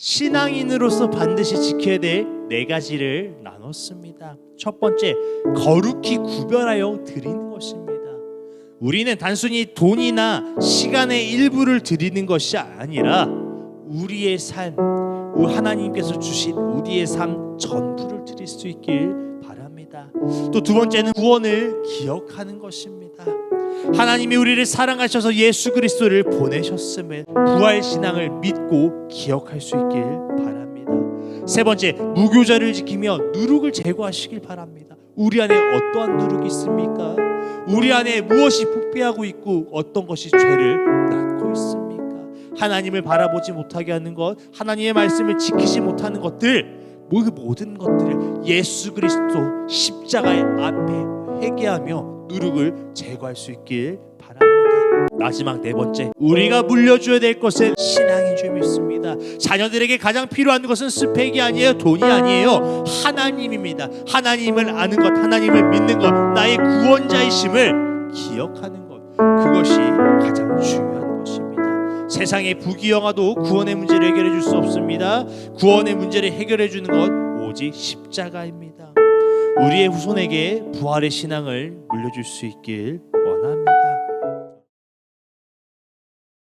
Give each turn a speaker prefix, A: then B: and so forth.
A: 신앙인으로서 반드시 지켜야 될 네 가지를 나눴습니다. 첫 번째, 거룩히 구별하여 드리는 것입니다. 우리는 단순히 돈이나 시간의 일부를 드리는 것이 아니라 우리의 삶, 하나님께서 주신 우리의 삶 전부를 드릴 수 있길 바랍니다. 또 두 번째는 구원을 기억하는 것입니다. 하나님이 우리를 사랑하셔서 예수 그리스도를 보내셨음에 부활 신앙을 믿고 기억할 수 있길 바랍니다. 세 번째, 무교자를 지키며 누룩을 제거하시길 바랍니다. 우리 안에 어떠한 누룩이 있습니까? 우리 안에 무엇이 부패하고 있고 어떤 것이 죄를 낳고 있습니까? 하나님을 바라보지 못하게 하는 것, 하나님의 말씀을 지키지 못하는 것들, 모든 것들을 예수 그리스도 십자가의 앞에 회개하며 누룩을 제거할 수 있길 바랍니다. 마지막 네 번째, 우리가 물려줘야 될 것은 신앙인 줄 믿습니다. 자녀들에게 가장 필요한 것은 스펙이 아니에요, 돈이 아니에요, 하나님입니다. 하나님을 아는 것, 하나님을 믿는 것, 나의 구원자이심을 기억하는 것, 그것이 가장 중요한 것입니다. 세상의 부귀영화도 구원의 문제를 해결해 줄 수 없습니다. 구원의 문제를 해결해 주는 것 오직 십자가입니다. 우리의 후손에게 부활의 신앙을 물려줄 수 있길 원합니다.